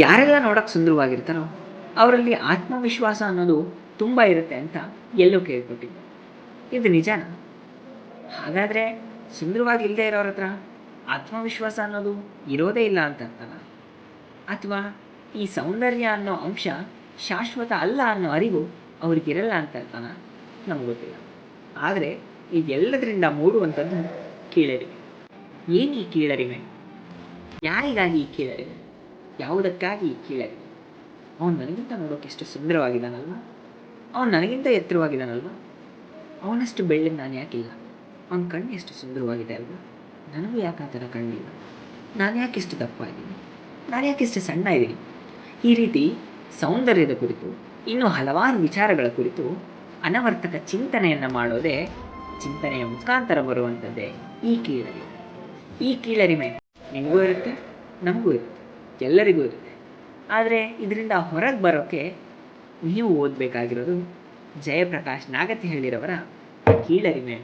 ಯಾರೆಲ್ಲ ನೋಡೋಕೆ ಸುಂದರವಾಗಿರ್ತಾರೋ ಅವರಲ್ಲಿ ಆತ್ಮವಿಶ್ವಾಸ ಅನ್ನೋದು ತುಂಬ ಇರುತ್ತೆ ಅಂತ ಎಲ್ಲೂ ಕೇಳ್ಕೊಟ್ಟಿದ್ದೆ. ಇದು ನಿಜಾನ? ಹಾಗಾದರೆ ಸುಂದರವಾಗಿ ಇಲ್ಲದೆ ಇರೋರ ಹತ್ರ ಆತ್ಮವಿಶ್ವಾಸ ಅನ್ನೋದು ಇರೋದೇ ಇಲ್ಲ ಅಂತ ಅರ್ಥನ? ಅಥವಾ ಈ ಸೌಂದರ್ಯ ಅನ್ನೋ ಅಂಶ ಶಾಶ್ವತ ಅಲ್ಲ ಅನ್ನೋ ಅರಿವು ಅವ್ರಿಗಿರಲ್ಲ ಅಂತ ಅರ್ಥನ? ನಮ್ಗೆ ಗೊತ್ತಿಲ್ಲ. ಆದರೆ ಇದೆಲ್ಲದರಿಂದ ಮೂಡುವಂಥದ್ದು ಕೀಳರಿವೆ. ಏನು ಈ ಕೀಳರಿವೆ? ಯಾರಿಗಾಗಿ ಈ ಕೀಳರಿಮೆ ಯಾವುದಕ್ಕಾಗಿ ಈ ಕೀಳರಿಮೆ ಅವನು ನನಗಿಂತ ನೋಡೋಕೆ ಎಷ್ಟು ಸುಂದರವಾಗಿದ್ದಾನಲ್ವ? ಅವನು ನನಗಿಂತ ಎತ್ತರವಾಗಿದ್ದಾನಲ್ವ? ಅವನಷ್ಟು ಬೆಳ್ಳಗೆ ನಾನು ಯಾಕಿಲ್ಲ ಅವನ ಕಣ್ಣು ಎಷ್ಟು ಸುಂದರವಾಗಿದೆ ಅಲ್ವಾ? ನನಗೂ ಯಾಕೆ ಆ ಥರ ಕಣ್ಣಿಲ್ಲ? ನಾನು ಯಾಕೆ ಇಷ್ಟು ದಪ್ಪ ಇದ್ದೀನಿ ನಾನು ಯಾಕೆ ಇಷ್ಟು ಸಣ್ಣ ಇದ್ದೀನಿ ಈ ರೀತಿ ಸೌಂದರ್ಯದ ಕುರಿತು, ಇನ್ನೂ ಹಲವಾರು ವಿಚಾರಗಳ ಕುರಿತು ಅನವರ್ತಕ ಚಿಂತನೆಯನ್ನು ಮಾಡೋದೇ ಚಿಂತನೆಯ ಮುಖಾಂತರ ಬರುವಂಥದ್ದೇ ಈ ಕೀಳರಿಮೆ. ಈ ಕೀಳರಿಮೆ ನಿಮಗೂ ಇರುತ್ತೆ, ನಮಗೂ ಇರುತ್ತೆ. ಎಲ್ಲರಿಗೂ ಇರುತ್ತೆ ಆದರೆ ಇದರಿಂದ ಹೊರಗೆ ಬರೋಕ್ಕೆ ನೀವು ಓದಬೇಕಾಗಿರೋದು ಜಯಪ್ರಕಾಶ್ ನಾಗತಿಹಳ್ಳಿರವರ ಕೀಳರಿಮೆ